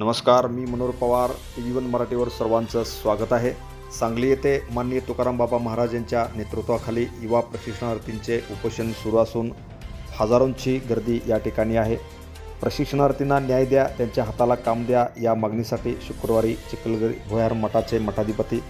नमस्कार मी Manohar Pawar T V one मराठीवर सर्वांचं स्वागत आहे. सांगली येथे माननीय तुकाराम बाबा महाराज यांच्या नेतृत्वाखाली युवा प्रशिक्षणार्थींचे उपोषण सुरू असून हजारोंची गर्दी या ठिकाणी आहे. प्रशिक्षणार्थींना न्याय द्या त्यांच्या हाताला काम द्या या मागणीसाठी शुक्रवारी चिखलगरी भोयार मठाचे मठाधिपती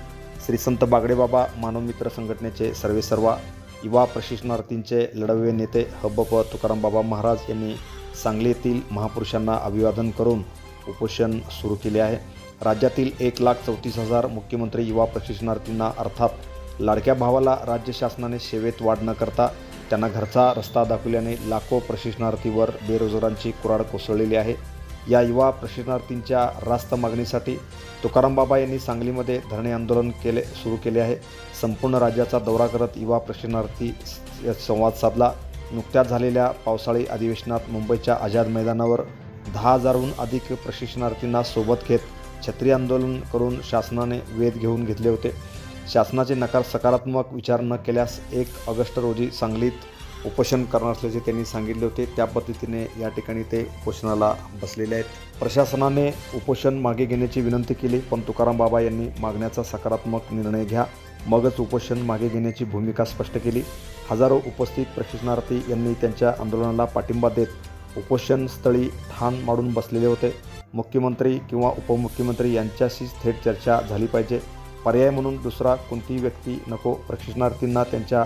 श्री संत बागडेबाबा मानवमित्र संघटनेचे सर्वेसर्वा युवा प्रशिक्षणार्थींचे लढवे नेते हब्बप तुकाराम बाबा महाराज यांनी सांगली येथील महापुरुषांना अभिवादन करून उपोषण सुरू केले आहे. राज्यातील एक लाख चौतीस हजार मुख्यमंत्री युवा प्रशिक्षणार्थींना अर्थात लाडक्या भावाला राज्य शासनाने सेवेत वाढ न करता त्यांना घरचा रस्ता दाखवल्याने लाखो प्रशिक्षणार्थीवर बेरोजगारांची कुराड कोसळलेली आहे. या युवा प्रशिक्षणार्थींच्या रास्त मागणीसाठी तुकाराम बाबा यांनी सांगलीमध्ये धरणे आंदोलन केले सुरू केले आहे. संपूर्ण राज्याचा दौरा करत युवा प्रशिक्षणार्थी संवाद साधला. नुकत्याच झालेल्या पावसाळी अधिवेशनात मुंबईच्या आझाद मैदानावर दहा हजारहून अधिक प्रशिक्षणार्थींना सोबत घेत छत्री आंदोलन करून शासनाने वेध घेऊन घेतले होते. शासनाचे नकार सकारात्मक विचार न केल्यास एक ऑगस्ट रोजी सांगलीत उपोषण करणार असल्याचे त्यांनी सांगितले होते. त्या पद्धतीने या ठिकाणी ते उपोषणाला बसलेले आहेत. प्रशासनाने उपोषण मागे घेण्याची विनंती केली. पण तुकाराम बाबा यांनी मागण्याचा सकारात्मक निर्णय घ्या. मगच उपोषण मागे घेण्याची भूमिका स्पष्ट केली. हजारो उपस्थित प्रशिक्षणार्थी यांनी त्यांच्या आंदोलनाला पाठिंबा देत उपोषणस्थळी ठाण माडून बसलेले होते. मुख्यमंत्री किंवा उपमुख्यमंत्री यांच्याशीच थेट चर्चा झाली पाहिजे. पर्याय म्हणून दुसरा कोणतीही व्यक्ती नको प्रशिक्षणार्थींना त्यांच्या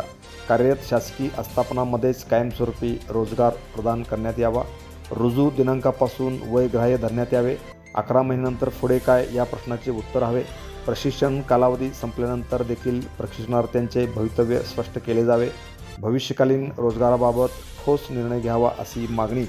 कार्यरत शासकीय आस्थापनामध्येच कायमस्वरूपी रोजगार प्रदान करण्यात यावा. रुजू दिनांकापासून वय ग्राह्य धरण्यात यावे. अकरा महिन्यानंतर पुढे काय या प्रश्नाचे उत्तर हवे? प्रशिक्षण कालावधी संपल्यानंतर देखील प्रशिक्षणार्थ्यांचे भवितव्य स्पष्ट केले जावे. भविष्यकालीन रोजगाराबाबत ठोस निर्णय घ्यावा अशी मागणी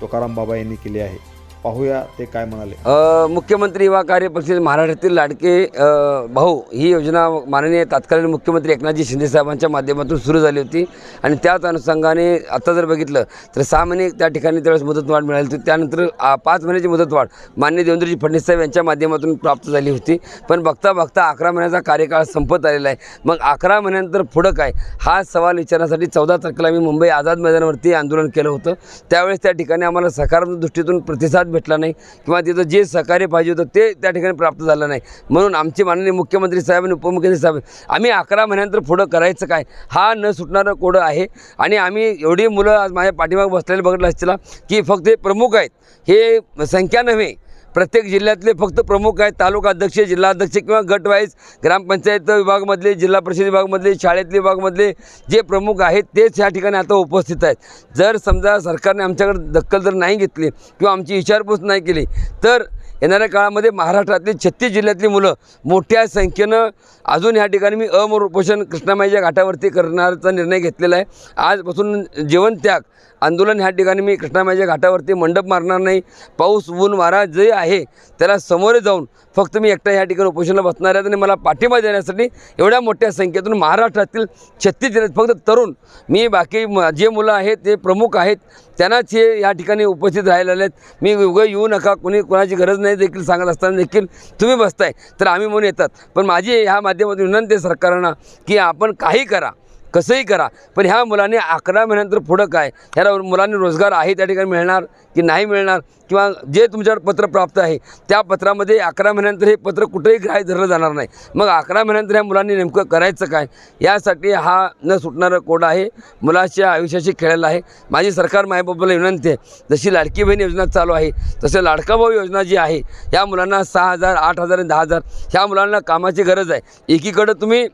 तुकाराम बाबा यांनी केली आहे. पाहूया ते काय म्हणाले. अ, मुख्यमंत्री युवा कार्य महाराष्ट्रातील लाडके अ, भाऊ ही योजना माननीय तत्कालीन मुख्यमंत्री एकनाथजी शिंदे साहेबांच्या माध्यमातून सुरू झाली होती. आणि त्याच अनुषंगाने आता जर बघितलं तर सहा महिने त्या ठिकाणी त्यावेळेस मुदतवाढ मिळाली होती. त्यानंतर आ, पाच महिन्याची मुदतवाढ माननीय देवेंद्रजी फडणवीस साहेब यांच्या माध्यमातून प्राप्त झाली होती. पण बघता बघता अकरा महिन्याचा कार्यकाळ संपत आलेला आहे. मग अकरा महिन्यानंतर पुढं काय? हा सवाल विचारण्यासाठी चौदा तारखेला मी मुंबई आझाद मैदानावरती आंदोलन केलं होतं. त्यावेळेस त्या ठिकाणी आम्हाला सकारात्मक दृष्टीतून प्रतिसाद भेटला नाही किंवा तिथं जे सहकार्य पाहिजे होतं ते त्या ठिकाणी प्राप्त झालं नाही. म्हणून आमचे माननीय मुख्यमंत्री साहेब आणि उपमुख्यमंत्री साहेब आम्ही अकरा महिन्यानंतर पुढं करायचं काय? हा न सुटणारं कोडं आहे. आणि आम्ही एवढी मुलं आज माझ्या पाठीमागं बसलेले बघितलं असतील की फक्त हे प्रमुख आहेत. हे संख्या नव्हे प्रत्येक जिल्ह्यातले फक्त प्रमुख आहेत तालुका अध्यक्ष जिल्हाध्यक्ष किंवा गटवाईज ग्रामपंचायत विभागमधले जिल्हा परिषद विभागमधले शाळेतले विभागमधले जे प्रमुख आहेत तेच या ठिकाणी आता उपस्थित आहेत. जर समजा सरकारने आमच्याकडे दखल जर नाही घेतली किंवा आमची विचारपूस नाही केली तर येणाऱ्या काळामध्ये महाराष्ट्रातली छत्तीस जिल्ह्यातली मुलं मोठ्या संख्येनं अजून ह्या ठिकाणी मी अमर उपोषण कृष्णामाईच्या घाटावरती करण्याचा निर्णय घेतलेला आहे. आजपासून जीवनत्याग आंदोलन ह्या ठिकाणी मी कृष्णामाईच्या घाटावरती मंडप मारणार नाही. पाऊस ऊन वारा जे आहे त्याला समोरे जाऊन फक्त मी एकटा ह्या ठिकाणी उपोषणाला बसणार आहे आणि मला पाठिंबा देण्यासाठी एवढ्या मोठ्या संख्येतून महाराष्ट्रातील छत्तीस जिल्ह्यात फक्त तरुण मी बाकी जे मुलं आहेत ते प्रमुख आहेत त्यांनाच हे या ठिकाणी उपस्थित राहिलेले आहेत. मी उगं येऊ नका कोणी कोणाची गरज नाही देखील सांगत असताना देखील तुम्ही बसताय तर आम्ही म्हणून येतात. पण माझी ह्या माध्यमातून विनंती आहे की आपण काही करा. कसंही करा. पण ह्या मुलांनी अकरा महिन्यानंतर पुढं काय? ह्या मुलांनी रोजगार आहे त्या ठिकाणी मिळणार की नाही मिळणार? किंवा जे तुमच्याकडे पत्र प्राप्त आहे त्या पत्रामध्ये अकरा महिन्यानंतर हे पत्र कुठेही ग्राह्य धरलं जाणार नाही. मग अकरा महिन्यानंतर ह्या मुलांनी नेमकं करायचं काय? यासाठी हा न सुटणारा कोड आहे. मुलाच्या आयुष्याशी खेळायला आहे. माझी सरकार मायबाबाला विनंती आहे. जशी लाडकी बहीण योजना चालू आहे तसे लाडका भाऊ योजना जी आहे या मुलांना सहा हजार आठ हजार आणि दहा हजार ह्या मुलांना कामाची गरज आहे. एकीकडं तुम्ही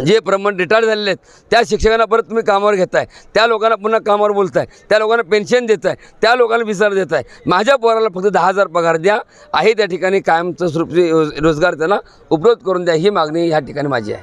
जे प्रमाण रिटायर झालेले आहेत त्या शिक्षकांना परत तुम्ही कामावर घेताय. त्या लोकांना पुन्हा कामावर बोलताय. त्या लोकांना पेन्शन देताय. त्या लोकांना विसार देताय. माझ्या पोराला फक्त दहा हजार पगार द्या. आहे त्या ठिकाणी कायमचं स्वरूपी रोज- रोजगार त्यांना उपलब्ध करून द्या. ही मागणी ह्या ठिकाणी माझी आहे.